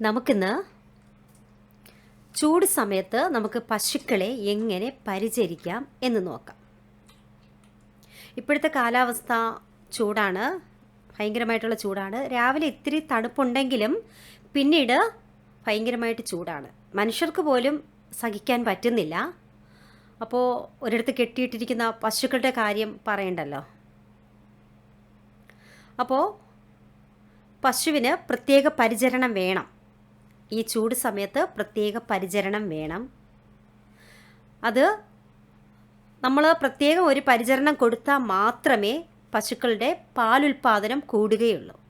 നമുക്കിന്ന് ചൂട് സമയത്ത് നമുക്ക് പശുക്കളെ എങ്ങനെ പരിചരിക്കാം എന്ന് നോക്കാം. ഇപ്പോഴത്തെ കാലാവസ്ഥ ചൂടാണ് ഭയങ്കരമായിട്ടുള്ള ചൂടാണ്. രാവിലെ ഇത്തിരി തണുപ്പുണ്ടെങ്കിലും പിന്നീട് ഭയങ്കരമായിട്ട് ചൂടാണ്. മനുഷ്യർക്ക് പോലും സഹിക്കാൻ പറ്റുന്നില്ല. അപ്പോൾ ഒരിടത്ത് കെട്ടിയിട്ടിരിക്കുന്ന പശുക്കളുടെ കാര്യം പറയണ്ടല്ലോ. അപ്പോൾ പശുവിന് പ്രത്യേക പരിചരണം വേണം. ഈ ചൂട് സമയത്ത് പ്രത്യേക പരിചരണം വേണം. അത് നമ്മൾ പ്രത്യേകം ഒരു പരിചരണം കൊടുത്താൽ മാത്രമേ പശുക്കളുടെ പാലുൽപാദനം കൂടുകയുള്ളൂ.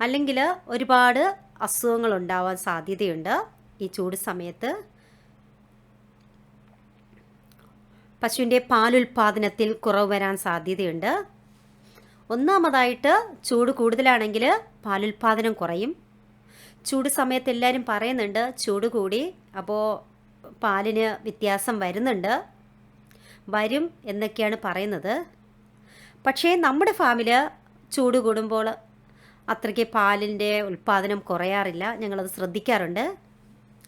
അല്ലെങ്കിൽ ഒരുപാട് അസുഖങ്ങൾ ഉണ്ടാവാൻ സാധ്യതയുണ്ട് ഈ ചൂട് സമയത്ത്. പശുവിന്റെ പാലുൽപാദനത്തിൽ കുറവ് വരാൻ സാധ്യതയുണ്ട്. ഒന്നാമതായിട്ട് ചൂട് കൂടുതലാണെങ്കിൽ പാലുൽപാദനം കുറയും. ചൂട് സമയത്ത് എല്ലാവരും പറയുന്നുണ്ട് ചൂട് കൂടി. അപ്പോൾ പാലിന് വ്യത്യാസം വരുന്നുണ്ട്. വരും എന്നൊക്കെയാണ് പറയുന്നത്. പക്ഷേ നമ്മുടെ ഫാമിൽ ചൂട് കൂടുമ്പോൾ അത്രയ്ക്ക് പാലിന്റെ ഉൽപ്പാദനം കുറയാറില്ല. ഞങ്ങളത് ശ്രദ്ധിക്കാറുണ്ട്.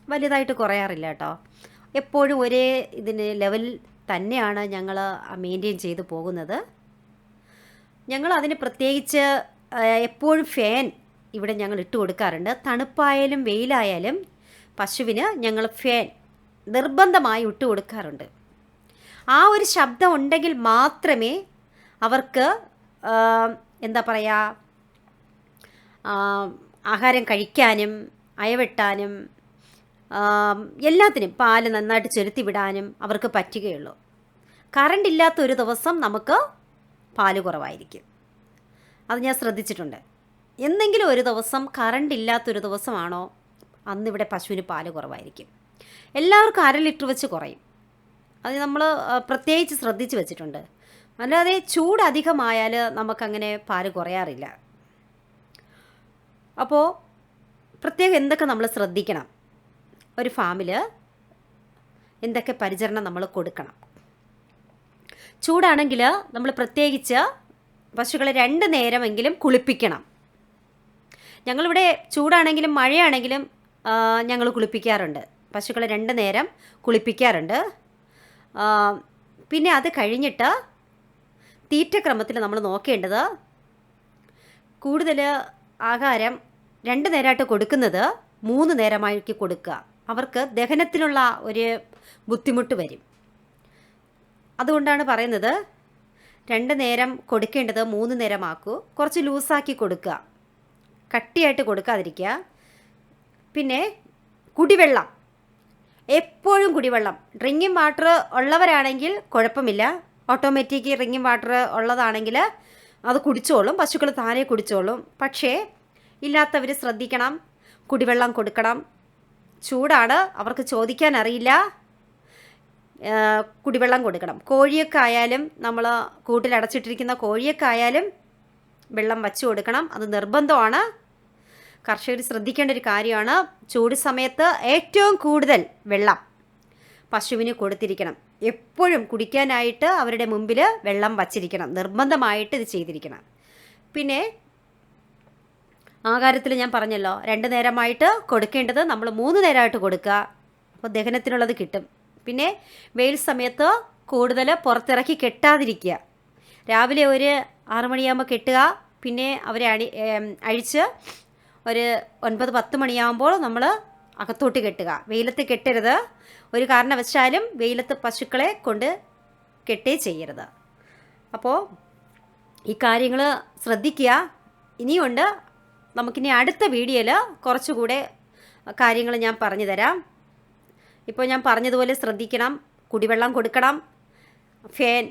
വലുതായിട്ട് കുറയാറില്ല കേട്ടോ. എപ്പോഴും ഒരേ ഇതിന് ലെവൽ തന്നെയാണ് ഞങ്ങൾ മെയിന്റെയിൻ ചെയ്തു പോകുന്നത്. ഞങ്ങൾ അതിന് പ്രത്യേകിച്ച് എപ്പോഴും ഫാൻ ഇവിടെ ഞങ്ങൾ ഇട്ട് കൊടുക്കാറുണ്ട്. തണുപ്പായാലും വെയിലായാലും പശുവിന് ഞങ്ങൾ ഫാൻ നിർബന്ധമായി ഇട്ട് കൊടുക്കാറുണ്ട്. ആ ഒരു ശബ്ദം ഉണ്ടെങ്കിൽ മാത്രമേ അവർക്ക് എന്താ പറയുക ആഹാരം കഴിക്കാനും അയവെട്ടാനും എല്ലാത്തിനും പാൽ നന്നായിട്ട് ചെലുത്തി വിടാനും അവർക്ക് പറ്റുകയുള്ളൂ. കറണ്ട് ഒരു ദിവസം നമുക്ക് പാൽ കുറവായിരിക്കും. അത് ഞാൻ ശ്രദ്ധിച്ചിട്ടുണ്ട്. എന്തെങ്കിലും ഒരു ദിവസം കറണ്ട് ഇല്ലാത്തൊരു ദിവസമാണോ? അന്നിവിടെ പശുവിന് പാൽ കുറവായിരിക്കും. എല്ലാവർക്കും അര ലിറ്റർ വെച്ച് കുറയും. അത് നമ്മൾ പ്രത്യേകിച്ച് ശ്രദ്ധിച്ച് വെച്ചിട്ടുണ്ട്. അല്ലാതെ ചൂട് അധികമായാൽ നമുക്കങ്ങനെ പാൽ കുറയാറില്ല. അപ്പോൾ പ്രത്യേകം എന്തൊക്കെ നമ്മൾ ശ്രദ്ധിക്കണം? ഒരു ഫാമിൽ എന്തൊക്കെ പരിചരണം നമ്മൾ കൊടുക്കണം? ചൂടാണെങ്കിൽ നമ്മൾ പ്രത്യേകിച്ച് പശുക്കളെ രണ്ട് നേരമെങ്കിലും കുളിപ്പിക്കണം. ഞങ്ങളിവിടെ ചൂടാണെങ്കിലും മഴയാണെങ്കിലും ഞങ്ങൾ കുളിപ്പിക്കാറുണ്ട്. പശുക്കളെ രണ്ട് നേരം കുളിപ്പിക്കാറുണ്ട്. പിന്നെ അത് കഴിഞ്ഞിട്ട് തീറ്റക്രമത്തിൽ നമ്മൾ നോക്കേണ്ടത് കൂടുതൽ ആഹാരം രണ്ട് നേരമായിട്ട് കൊടുക്കുന്നത് മൂന്ന് നേരമായിട്ട് കൊടുക്കുക. അവർക്ക് ദഹനത്തിനുള്ള ഒരു ബുദ്ധിമുട്ട് വരും. അതുകൊണ്ടാണ് പറയുന്നത് രണ്ട് നേരം കൊടുക്കേണ്ടത് മൂന്ന് നേരമാക്കൂ. കുറച്ച് ലൂസാക്കി കൊടുക്കുക. കട്ടിയായിട്ട് കൊടുക്കാതിരിക്കുക. പിന്നെ കുടിവെള്ളം. എപ്പോഴും കുടിവെള്ളം. ഡ്രിങ്കിങ് വാട്ടർ ഉള്ളവരാണെങ്കിൽ കുഴപ്പമില്ല. ഓട്ടോമാറ്റിക് ഡ്രിങ്കിങ് വാട്ടർ ഉള്ളതാണെങ്കിൽ അത് കുടിച്ചോളും. പശുക്കൾ താനെ കുടിച്ചോളും. പക്ഷേ ഇല്ലാത്തവർ ശ്രദ്ധിക്കണം. കുടിവെള്ളം കൊടുക്കണം. ചൂടാണ്. അവർക്ക് ചോദിക്കാൻ അറിയില്ല കുടിവെള്ളം കൊടുക്കണം. കോഴിയൊക്കെ ആയാലും നമ്മൾ കൂട്ടിലടച്ചിട്ടിരിക്കുന്ന കോഴിയൊക്കെ ആയാലും വെള്ളം വച്ചു കൊടുക്കണം. അത് നിർബന്ധമാണ്. കർഷകർ ശ്രദ്ധിക്കേണ്ട ഒരു കാര്യമാണ്. ചൂട് സമയത്ത് ഏറ്റവും കൂടുതൽ വെള്ളം പശുവിന് കൊടുത്തിരിക്കണം. എപ്പോഴും കുടിക്കാനായിട്ട് അവരുടെ മുമ്പിൽ വെള്ളം വച്ചിരിക്കണം. നിർബന്ധമായിട്ട് ഇത് ചെയ്തിരിക്കണം. പിന്നെ ആഹാരത്തിൽ ഞാൻ പറഞ്ഞല്ലോ രണ്ട് നേരമായിട്ട് കൊടുക്കേണ്ടത് നമ്മൾ മൂന്ന് നേരമായിട്ട് കൊടുക്കുക. അപ്പോൾ ദഹനത്തിനുള്ളത് കിട്ടും. പിന്നെ വെയിൽ സമയത്ത് കൂടുതൽ പുറത്തിറക്കി കെട്ടാതിരിക്കുക. രാവിലെ ഒരു ആറ് മണിയാകുമ്പോൾ കെട്ടുക. പിന്നെ അവരെ അടി അഴിച്ച് ഒരു ഒൻപത് പത്ത് മണിയാകുമ്പോൾ നമ്മൾ അകത്തോട്ട് കെട്ടുക. വെയിലത്ത് കെട്ടരുത്. ഒരു കാരണവശാലും വെയിലത്ത് പശുക്കളെ കൊണ്ട് കെട്ടേ ചെയ്യരുത്. അപ്പോൾ ഈ കാര്യങ്ങൾ ശ്രദ്ധിക്കുക. ഇനിയുണ്ട്. നമുക്കിനി അടുത്ത വീഡിയോയിൽ കുറച്ചുകൂടെ കാര്യങ്ങൾ ഞാൻ പറഞ്ഞു തരാം. ഇപ്പോൾ ഞാൻ പറഞ്ഞതുപോലെ ശ്രദ്ധിക്കണം. കുടിവെള്ളം കൊടുക്കണം. ഫാൻ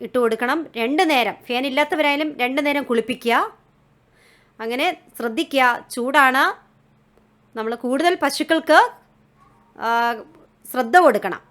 ഇട്ട് കൊടുക്കണം. രണ്ട് നേരം. ഫാൻ ഇല്ലാത്തവരായാലും രണ്ട് നേരം കുളിപ്പിക്കുക. അങ്ങനെ ശ്രദ്ധിക്കുക. ചൂടാണ്. നമ്മൾ കൂടുതൽ പശുക്കൾക്ക് ശ്രദ്ധ കൊടുക്കണം.